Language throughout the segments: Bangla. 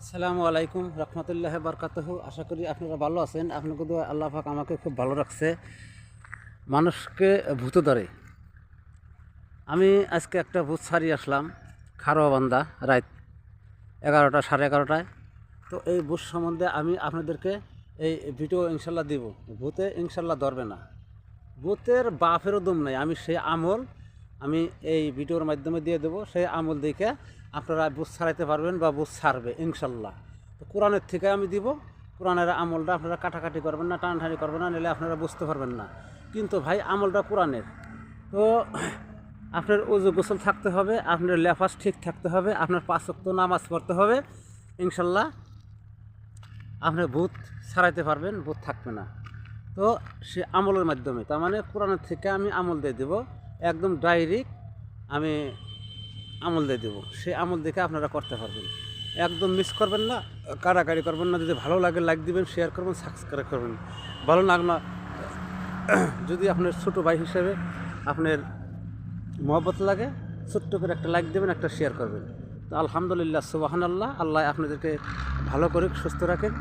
আসসালামু আলাইকুম রহমতুল্লাহ বরকাতহ। আশা করি আপনারা ভালো আছেন। আপনাকে তো আল্লাহ পাক আমাকে খুব ভালো রাখছে, মানুষকে ভূত ধরে। আমি আজকে একটা ভূত ছাড়িয়ে আসলাম, খারোয়া বান্দা, রাত এগারোটা, সাড়ে এগারোটায়। তো এই ভূত সম্বন্ধে আমি আপনাদেরকে এই ভিডিও ইনশাল্লাহ দিব। ভূতে ইনশাল্লাহ ধরবে না। ভূতের বাপেরও দম নাই। আমি সেই আমল আমি এই ভিডিওর মাধ্যমে দিয়ে দেবো। সেই আমল দেখে আপনারা বুঝ ছাড়াইতে পারবেন বা বুঝ ছাড়বে, ইনশাল্লাহ। তো কোরআনের থেকে আমি দিব, কোরআনের আমলটা আপনারা কাটাকাটি করবেন না, টানাটানি করবেন না নিলে আপনারা বুঝতে পারবেন না। কিন্তু ভাই, আমলটা কোরআনের। তো আপনার উজু গোসল থাকতে হবে, আপনার লেফাস ঠিক থাকতে হবে, আপনার পাঁচক্ত নামাজ পড়তে হবে, ইনশাল্লাহ আপনি ভূত ছাড়াইতে পারবেন ভূত থাকবে না। তো সে আমলের মাধ্যমে, তার মানে কোরআনের থেকে আমি আমল দিয়ে দেবো, একদম ডাইরেক্ট আমি আমল দিয়ে দেবো। সেই আমল দেখে আপনারা করতে পারবেন। একদম মিস করবেন না, কাড়াকাড়ি করবেন না। যদি ভালো লাগে লাইক দিবেন শেয়ার করবেন সাবস্ক্রাইব করবেন। ভালো লাগ না, যদি আপনার ছোটো ভাই হিসেবে আপনার মহব্বত লাগে, ছোট্ট করে একটা লাইক দেবেন, একটা শেয়ার করবেন। তো আলহামদুলিল্লাহ সুবাহান আল্লাহ আল্লাহ আপনাদেরকে ভালো করে সুস্থ রাখেন,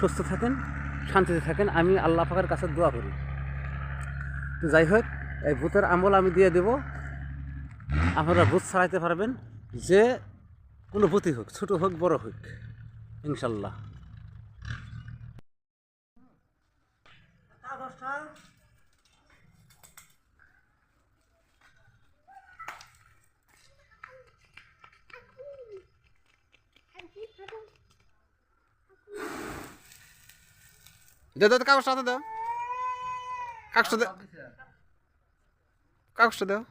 সুস্থ থাকেন, শান্তিতে থাকেন। আমি আল্লাহ পাকের কাছে দোয়া করি। তো যাই হোক, এই ভূতের আমল আমি দিয়ে দেব। আপনারা ভূত ছাড়াইতে পারবেন যে কোনো ভূতই হোক, ছোটো হোক, বড় হোক, ইনশাল্লাহ। দে দে কাগজটা দাও। কাগজটা দে। কাগজটা দাও।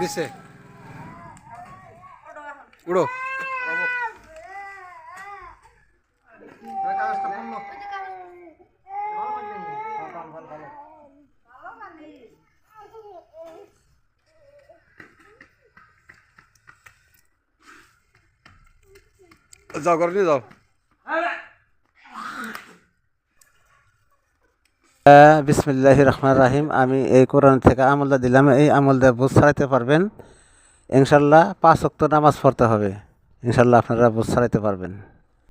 দিছে। উড়ো। যাও করে নিয়ে যাও। বিসমিল্লাহ রহমান রাহিম। আমি এই কোরআন থেকে আমলদা দিলাম, এই আমলদা বুঝ ছাড়াইতে পারবেন। ইনশাল্লাহ পাঁচ অক্ত নামাজ পড়তে হবে। ইনশাল্লাহ আপনারা বুঝ ছাড়াইতে পারবেন।